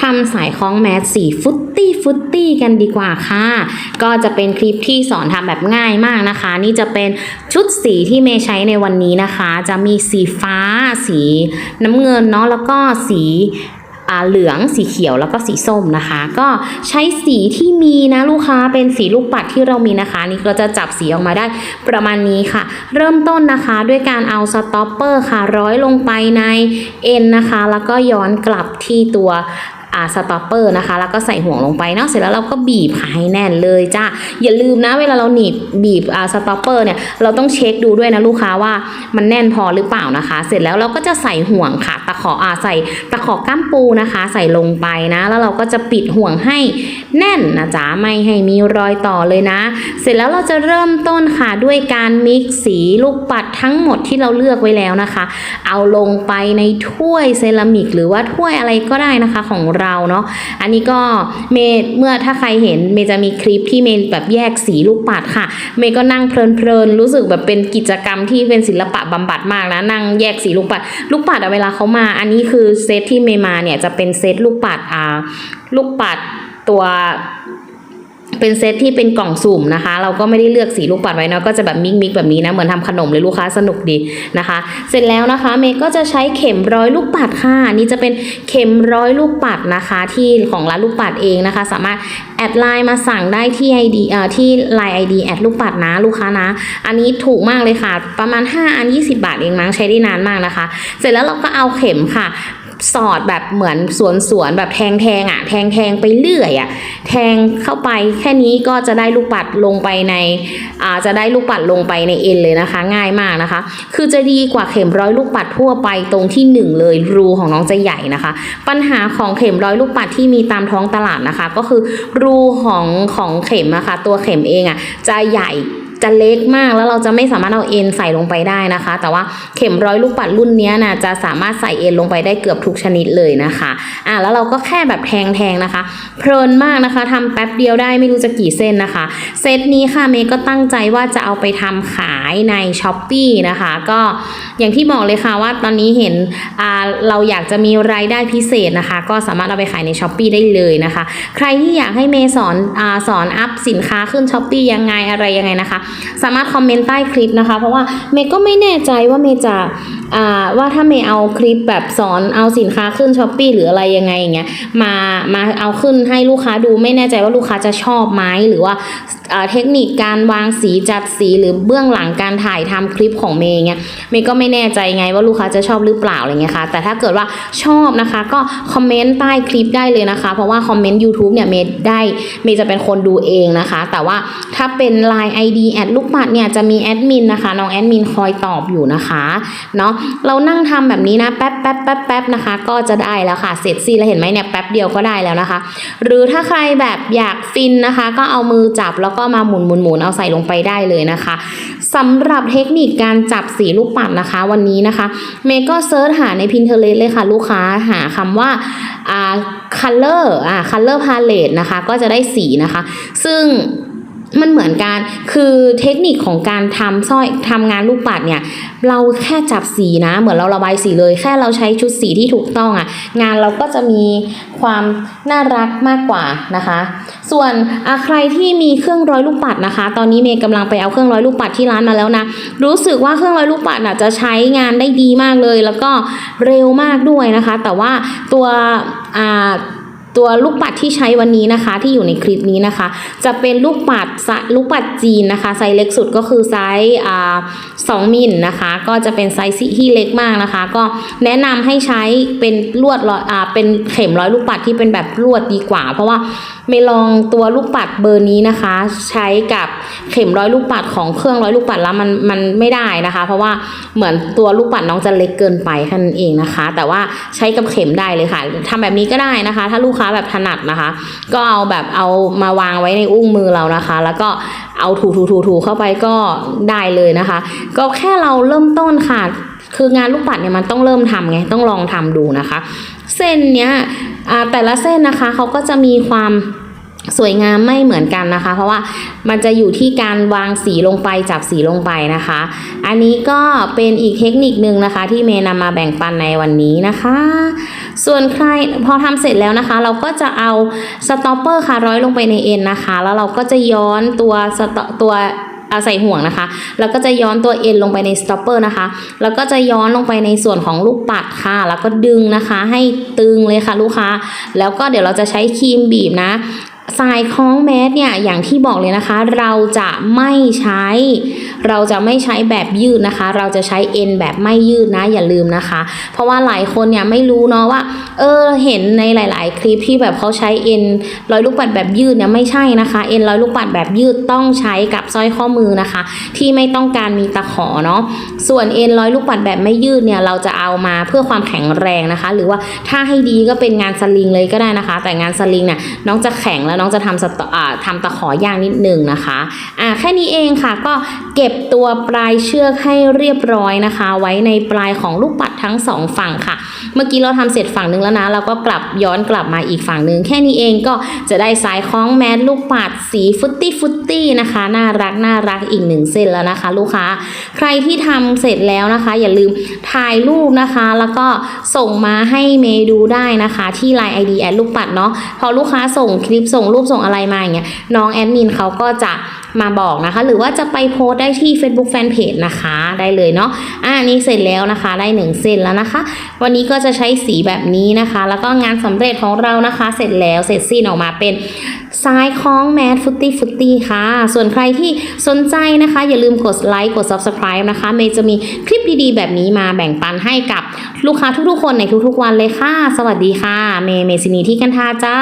ทำสายคล้องแมสสีฟุตตี้ฟุตตี้กันดีกว่าค่ะ ก็จะเป็นคลิปที่สอนทำแบบง่ายมากนะคะ นี่จะเป็นชุดสีที่เมย์ใช้ในวันนี้นะคะ จะมีสีฟ้า สีน้ำเงินเนาะแล้วก็สีอ่าเหลืองสีเขียวแล้วก็สีส้มนะคะ ก็ใช้สีที่มีนะลูกค้าเป็นสีลูกปัดที่เรามีนะคะ นี่ก็จะจับสีออกมาได้ประมาณนี้ค่ะ เริ่มต้นนะคะด้วยการเอาสต็อปเปอร์ค่ะ ร้อยลงไปในเอ็นนะคะ แล้วก็ย้อนกลับที่ตัว อ่าสต็อปเปอร์นะคะ แล้วก็ใส่ห่วงลงไปเนาะเสร็จแล้วเราก็บีบค่ะให้แน่นเลยจ้าอย่าลืมนะเวลาเราหนีบบีบอ่าสต็อปเปอร์เนี่ยเราต้องเช็คดูด้วยนะลูกค้าว่ามันแน่นพอหรือเปล่านะคะ เสร็จแล้วเราก็จะใส่ห่วงค่ะตะขออ่าใส่ต ขอก้ามปูนะคะ ใส่ลงไปนะ แล้วเราก็จะปิดห่วงให้แน่นนะจ๊ะไม่ให้มีรอยต่อเลยนะ เสร็จแล้วเราจะเริ่มต้นค่ะด้วยการมิกซ์สีลูกปัดทั้งหมดที่เราเลือกไว้แล้วนะคะ เอาลงไปในถ้วยเซรามิก หรือว่าถ้วยอะไรก็ได้นะคะของเราเนาะอันนี้ก็เมย์เมื่อถ้าใครเห็นเมย์จะมีคลิปที่เมย์แบบแยกสีลูกปัดค่ะ เมย์ก็นั่งเพลินๆรู้สึกแบบเป็นกิจกรรมที่เป็นศิลปะบำบัดมากนะนั่งแยกสีลูกปัด ลูกปัดเวลาเขามา อันนี้คือเซตที่ที่เมย์มาเนี่ยจะเป็นเซตลูกปัดอ่าลูกปัดตัว เป็นเซตที่เป็นกล่องสุ่มนะคะ เราก็ไม่ได้เลือกสีลูกปัดไว้เนาะก็จะแบบมิกมิกแบบนี้นะเหมือนทำขนมเลยลูกค้าสนุกดีนะคะ เสร็จแล้วนะคะเมย์ก็จะใช้เข็มร้อยลูกปัดค่ะนี่จะเป็นเข็มร้อยลูกปัดนะคะ ที่ของร้านลูกปัดเองนะคะ สามารถแอดไลน์มาสั่งได้ที่ ID เอ่อที่ Line ID แอดลูกปัดนะลูกค้านะ อันนี้ถูกมากเลยค่ะ ประมาณ 5 อัน 20 บาทเองมั้งใช้ได้นานมากนะคะ เสร็จแล้วเราก็เอาเข็มค่ะสอดแบบเหมือนสวนสวนแบบแทงแทงอะแทงแทงไปเรื่อยอะแทงเข้าไปค่นี้ก็จะได้ลูกปัดลงไปในอ่าจะได้ลูกปัดลงไปในเอ็นเลยนะคะ ง่ายมากนะคะ คือจะดีกว่าเข็มร้อยลูกปัดทั่วไปตรงที่หนึ่งเลยรูของน้องจะใหญ่นะคะ ปัญหาของเข็มร้อยลูกปัดที่มีตามท้องตลาดนะคะ ก็คือรูของของเข็มอะค่ะตัวเข็มเองอะจะใหญ่ จะเล็กมากแล้วเราจะไม่สามารถเอาเอ็นใส่ลงไปได้นะคะ แต่ว่าเข็มร้อยลูกปัดรุ่นนี้นะจะสามารถใส่เอ็นลงไปได้เกือบทุกชนิดเลยนะคะอะแล้วเราก็แค่แบบแทงๆนะคะ เพลินมากนะคะทำแป๊บเดียวได้ไม่รู้จะกี่เส้นนะคะ เซตนี้ค่ะเมย์ก็ตั้งใจว่าจะเอาไปทำขายในช้อปปีนะคะ ก็อย่างที่บอกเลยค่ะว่าตอนนี้เห็นอ่าเราอยากจะมีรายได้พิเศษนะคะ ก็สามารถเอาไปขายในช้อปปีได้เลยนะคะ ใครที่อยากให้เมย์สอนอ่าสอนอัพสินค้าขึ้นช้อปปียังไงอะไรยังไงนะคะสามารถคอมเมนต์ใต้คลิปนะคะ เพราะว่าเมย์ก็ไม่แน่ใจว่าเมย์จะ ว่าถ้าเมย์เอาคลิปแบบสอนเอาสินค้าขึ้นช้อปปีหรืออะไรยังไงอย่างเงี้ยมามาเอาขึ้นให้ลูกค้าดูไม่แน่ใจว่าลูกค้าจะชอบไหมหรือว่าเทคนิคการวางสีจัดสีหรือเบื้องหลังการถ่ายทำคลิปของเมย์เงี้ยเมย์ก็ไม่แน่ใจไงว่าลูกค้าจะชอบหรือเปล่าอะไรเงี้ยค่ะแต่ถ้าเกิดว่าชอบนะคะก็คอมเมนต์ใต้คลิปได้เลยนะคะ เพราะว่าคอมเมนต์ YouTube เนี่ยเมย์ได้เมย์จะเป็นคนดูเองนะคะ แต่ว่าถ้าเป็น Line ID แอดลูกปัดเนี่ยจะมีแอดมินนะคะน้องแอดมินคอยตอบอยู่นะคะเนาะเรานั่งทำแบบนี้นะแป๊บแป๊บแป๊บแป๊บนะคะ ก็จะได้แล้วค่ะเสร็จสิ้นแล้วเห็นไหมเนี่ยแป๊บเดียวก็ได้แล้วนะคะ หรือถ้าใครแบบอยากฟินนะคะ ก็เอามือจับแล้วก็มาหมุนหมุนหมุนเอาใส่ลงไปได้เลยนะคะสำหรับเทคนิคการจับสีลูกปัดนะคะ วันนี้นะคะเมย์ก็เซิร์ชหาใน Pinterest เลยค่ะ ลูกค้าหาคำว่าอ่า color อ่า color palette นะคะ ก็จะได้สีนะคะ ซึ่ง มันเหมือนกันคือเทคนิคของการทำสร้อยทำงานลูกปัดเนี่ย เราแค่จับสีนะ เหมือนเราระบายสีเลย แค่เราใช้ชุดสีที่ถูกต้องอะ่ะ งานเราก็จะมีความน่ารักมากกว่านะคะ ส่วนใครที่มีเครื่องร้อยลูกปัดนะคะ ตอนนี้เมย์กำลังไปเอาเครื่องร้อยลูกปัดที่ร้านมาแล้วนะ รู้สึกว่าเครื่องร้อยลูกปัดน่ะจะใช้งานได้ดีมากเลย แล้วก็เร็วมากด้วยนะคะ แต่ว่าตัวอ่า ตัวลูกปัดที่ใช้วันนี้นะคะที่อยู่ในคลิปนี้นะคะ จะเป็นลูกปัดลูกปัดจีนนะคะไซส์เล็กสุดก็คือไซส์สองมิลนะคะ ก็จะเป็นไซส์ที่เล็กมากนะคะ ก็แนะนำให้ใช้เป็นลวดร้อยอ่าเป็นเข็มร้อยลูกปัดที่เป็นแบบลวดดีกว่า เพราะว่าไม่ลองตัวลูกปัดเบอร์นี้นะคะ ใช้กับเข็มร้อยลูกปัดของเครื่องร้อยลูกปัดแล้วมันมันไม่ได้นะคะ เพราะว่าเหมือนตัวลูกปัดน้องจะเล็กเกินไปแค่นั้นเองนะคะ แต่ว่าใช้กับเข็มได้เลยค่ะทำแบบนี้ก็ได้นะคะ ถ้าลูกค้าแบบถนัดนะคะ ก็เอาแบบเอามาวางไว้ในอุ้งมือเรานะคะ แล้วก็เอาถูถูถูถูเข้าไปก็ได้เลยนะคะ ก็แค่เราเริ่มต้นค่ะ คืองานลูกปัดเนี่ยมันต้องเริ่มทำไงต้องลองทำดูนะคะ เส้นเนี้ยแต่ละเส้นนะคะเขาก็จะมีความ สวยงามไม่เหมือนกันนะคะ เพราะว่ามันจะอยู่ที่การวางสีลงไปจับสีลงไปนะคะ อันนี้ก็เป็นอีกเทคนิคนึงนะคะ ที่เมย์นำมาแบ่งปันในวันนี้นะคะ ส่วนใครพอทำเสร็จแล้วนะคะ เราก็จะเอาสต็อปเปอร์ค่ะร้อยลงไปในเอ็นนะคะ แล้วเราก็จะย้อนตัวสตตัวอาใส่ห่วงนะคะ แล้วก็จะย้อนตัวเอ็นลงไปในสต็อปเปอร์นะคะ แล้วก็จะย้อนลงไปในส่วนของลูกปัดค่ะ แล้วก็ดึงนะคะ ให้ตึงเลยค่ะลูกค้า แล้วก็เดี๋ยวเราจะใช้ครีมบีบนะ สายคล้องแมสเนี่ยอย่างที่บอกเลยนะคะ เราจะไม่ใช้ เราจะไม่ใช้แบบยืดนะคะ เราจะใช้เอ็นแบบไม่ยืดนะอย่าลืมนะคะ เพราะว่าหลายคนเนี่ยไม่รู้เนาะว่า เออเห็นในหลาย ๆ คลิปที่แบบเขาใช้เอ็นร้อยลูกปัดแบบยืดเนี่ยไม่ใช่นะคะ เอ็นร้อยลูกปัดแบบยืดต้องใช้กับสร้อยข้อมือนะคะ ที่ไม่ต้องการมีตะขอเนาะส่วนเอ็นร้อยลูกปัดแบบไม่ยืดเนี่ยเราจะเอามาเพื่อความแข็งแรงนะคะ หรือว่าถ้าให้ดีก็เป็นงานสลิงเลยก็ได้นะคะ แต่งานสลิงเนี่ยน้องจะแข็งแล้วน้องจะทำสตอ่าทำตะขอย่างนิดนึงนะคะอ่า แค่นี้เองค่ะก็เก็บตัวปลายเชือกให้เรียบร้อยนะคะ ไว้ในปลายของลูกปัดทั้งสองฝั่งค่ะ เมื่อกี้เราทำเสร็จฝั่งนึงแล้วนะเราก็กลับย้อนกลับมาอีกฝั่งนึง แค่นี้เองก็จะได้สายคล้องแมสลูกปัดสีฟุตตี้ฟุตตี้นะคะ น่ารักน่ารักอีกหนึ่งเส้นแล้วนะคะ ลูกค้า ใครที่ทำเสร็จแล้วนะคะ อย่าลืมถ่ายรูปนะคะ แล้วก็ส่งมาให้เมย์ดูได้นะคะ ที่ Line ID แอดลูกปัดเนาะพอลูกค้าส่งคลิปส่งรูปส่งอะไรมาอย่างเงี้ยน้องแอดมินเขาก็จะ มาบอกนะคะ หรือว่าจะไปโพสได้ที่ Facebook Fanpage นะคะได้เลยเนาะอ่านี่เสร็จแล้วนะคะ ได้หนึ่งเส้นแล้วนะคะ วันนี้ก็จะใช้สีแบบนี้นะคะ แล้วก็งานสำเร็จของเรานะคะ เสร็จแล้วเสร็จสิ้นออกมาเป็นซ้ายคล้องแมสฟุตตี้ฟุตตี้ค่ะ ส่วนใครที่สนใจนะคะ อย่าลืมกดไลค์กด Subscribe นะคะ เมย์จะมีคลิปดีๆ แบบนี้มาแบ่งปันให้กับลูกค้าทุกๆคนในทุกๆวันเลยค่ะ สวัสดีค่ะ เมย์เมซินีที่กันทาจ้า